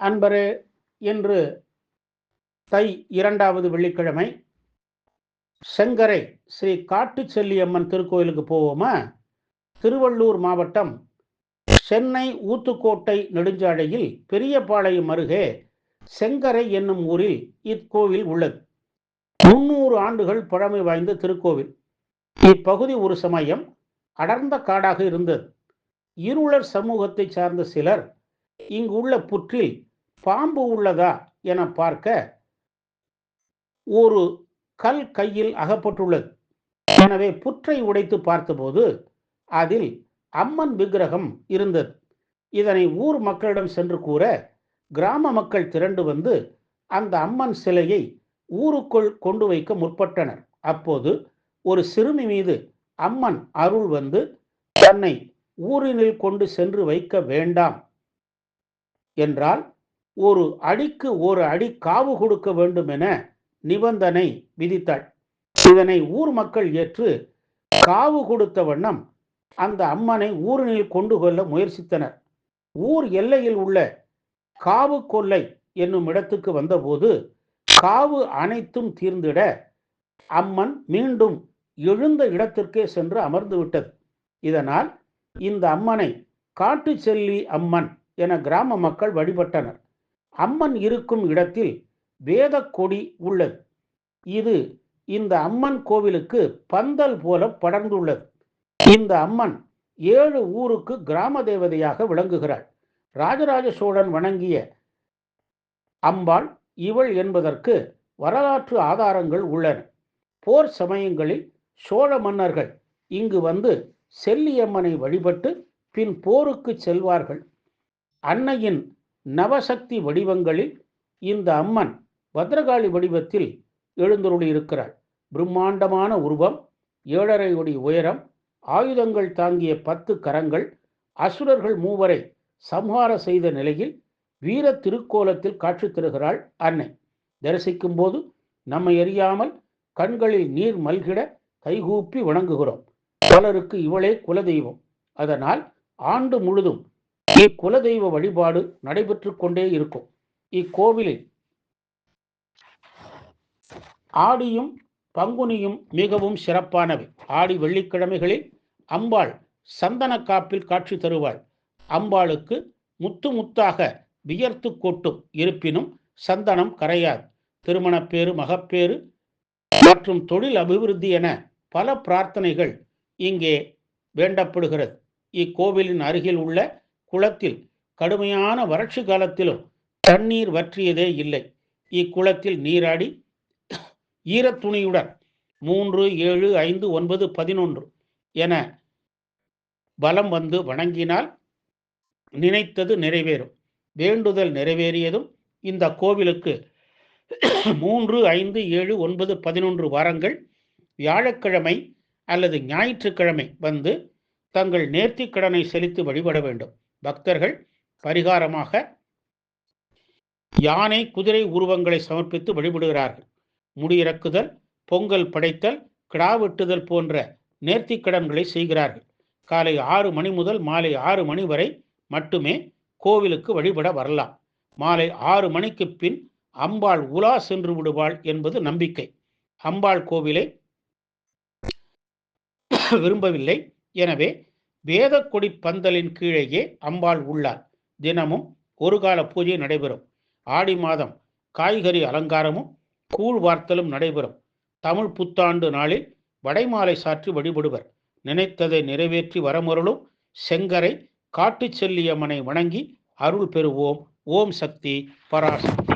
அன்பரே இன்று தை இரண்டாவது வெள்ளிக்கிழமை செங்கரை ஸ்ரீ காட்டுச்செல்லியம்மன் திருக்கோயிலுக்கு போவோமா? திருவள்ளூர் மாவட்டம் சென்னை ஊத்துக்கோட்டை நெடுஞ்சாலையில் பெரியபாளையம் அருகே செங்கரை என்னும் ஊரில் இக்கோவில் உள்ளது. முன்னூறு ஆண்டுகள் பழமை வாய்ந்த திருக்கோவில். இப்பகுதி ஒரு சமயம் அடர்ந்த காடாக இருந்தது. இருளர் சமூகத்தை சார்ந்த சிலர் இங்குள்ள புற்றில் பாம்பு உள்ளதா என பார்க்க ஒரு கல் கையில் அகப்பட்டுள்ளது. எனவே புற்றை உடைத்து பார்த்தபோது அதில் அம்மன் விக்கிரகம் இருந்தது. இதனை ஊர் மக்களிடம் சென்று கூற கிராம மக்கள் திரண்டு வந்து அந்த அம்மன் சிலையை ஊருக்குள் கொண்டு வைக்க முற்பட்டனர். அப்போது ஒரு சிறுமி மீது அம்மன் அருள் வந்து தன்னை ஊரினில் கொண்டு சென்று வைக்க வேண்டாம் என்றால் ஒரு அடிக்கு ஒரு அடி காவு கொடுக்க வேண்டும் என நிபந்தனை விதித்தாள். இதனை ஊர் மக்கள் ஏற்று காவு கொடுத்த வண்ணம் அந்த அம்மனை ஊரினில் கொண்டு கொள்ள முயற்சித்தனர். ஊர் எல்லையில் உள்ள காவு கொல்லை என்னும் இடத்துக்கு வந்தபோது காவு அனைத்தும் தீர்ந்திட அம்மன் மீண்டும் எழுந்த இடத்திற்கே சென்று அமர்ந்து விட்டது. இதனால் இந்த அம்மனை காட்டு செல்லி அம்மன் என கிராம மக்கள் வழிபட்டனர். அம்மன் இருக்கும் இடத்தில் வேத கொடி உள்ளது. இது இந்த அம்மன் கோவிலுக்கு பந்தல் போல படர்ந்துள்ளது. இந்த அம்மன் ஏழு ஊருக்கு கிராம தேவதையாக விளங்குகிறாள். ராஜராஜ சோழன் வணங்கிய அம்பாள் இவள் என்பதற்கு வரலாற்று ஆதாரங்கள் உள்ளன. போர் சமயங்களில் சோழ மன்னர்கள் இங்கு வந்து செல்லியம்மனை வழிபட்டு பின் போருக்கு செல்வார்கள். அன்னையின் நவசக்தி வடிவங்களில் இந்த அம்மன் பத்ரகாளி வடிவத்தில் எழுந்தருளி இருக்கிறாள். பிரம்மாண்டமான உருவம் ஏழரை அடி உயரம் ஆயுதங்கள் தாங்கிய பத்து கரங்கள் அசுரர்கள் மூவரை சம்ஹார செய்த நிலையில் வீர திருக்கோலத்தில் காட்சி தருகிறாள் அன்னை. தரிசிக்கும் போது நம்மை அறியாமல் கண்களில் நீர் மல்கிட கைகூப்பி வணங்குகிறோம். பலருக்கு இவளே குலதெய்வம். அதனால் ஆண்டு முழுதும் இக்குலதெய்வ வழிபாடு நடைபெற்று கொண்டே இருக்கும். இக்கோவிலில் ஆடியும் பங்குனியும் மிகவும் சிறப்பானவை. ஆடி வெள்ளிக்கிழமைகளில் அம்பாள் சந்தன காப்பில் காட்சி தருவாள். அம்பாளுக்கு முத்து முத்தாக வியர்த்து கொட்டும் இருப்பினும் சந்தனம் கரையாது. திருமணப்பேறு மகப்பேறு மற்றும் தொழில் அபிவிருத்தி என பல பிரார்த்தனைகள் இங்கே வேண்டப்படுகிறது. இக்கோவிலின் அருகில் உள்ள குளத்தில் கடுமையான வறட்சி காலத்திலும் தண்ணீர் வற்றியதே இல்லை. இக்குளத்தில் நீராடி ஈரத்துணியுடன் மூன்று ஏழு ஐந்து ஒன்பது பதினொன்று என பலம் வந்து வணங்கினால் நினைத்தது நிறைவேறும். வேண்டுதல் நிறைவேறியதும் இந்த கோவிலுக்கு மூன்று ஐந்து ஏழு ஒன்பது பதினொன்று வாரங்கள் வியாழக்கிழமை அல்லது ஞாயிற்றுக்கிழமை வந்து தங்கள் நேர்த்திக் கடனை செலுத்தி வழிபட வேண்டும். பக்தர்கள் பரிகாரமாக யானை குதிரை உருவங்களை சமர்ப்பித்து வழிபடுகிறார்கள். முடியிறக்குதல் பொங்கல் படைத்தல் கிடா வெட்டுதல் போன்ற நேர்த்திக் கடன்களை செய்கிறார்கள். காலை ஆறு மணி முதல் மாலை ஆறு மணி வரை மட்டுமே கோவிலுக்கு வழிபட வரலாம். மாலை ஆறு மணிக்கு பின் அம்பாள் உலா சென்று விடுவாள் என்பது நம்பிக்கை. அம்பாள் கோவிலை விரும்பவில்லை. எனவே வேதக்கொடி பந்தலின் கீழேயே அம்பாள் உள்ளார் தினமும் ஒரு கால பூஜை நடைபெறும். ஆடி மாதம் காய்கறி அலங்காரமும் கூழ் வார்த்தலும் நடைபெறும். தமிழ் புத்தாண்டு நாளில் வடைமாலை சாற்றி வழிபடுவர். நினைத்ததை நிறைவேற்றி வரமருளும் செங்கரை காட்டு செல்லியம்மனை வணங்கி அருள் பெறுவோம். ஓம் சக்தி பராசக்தி.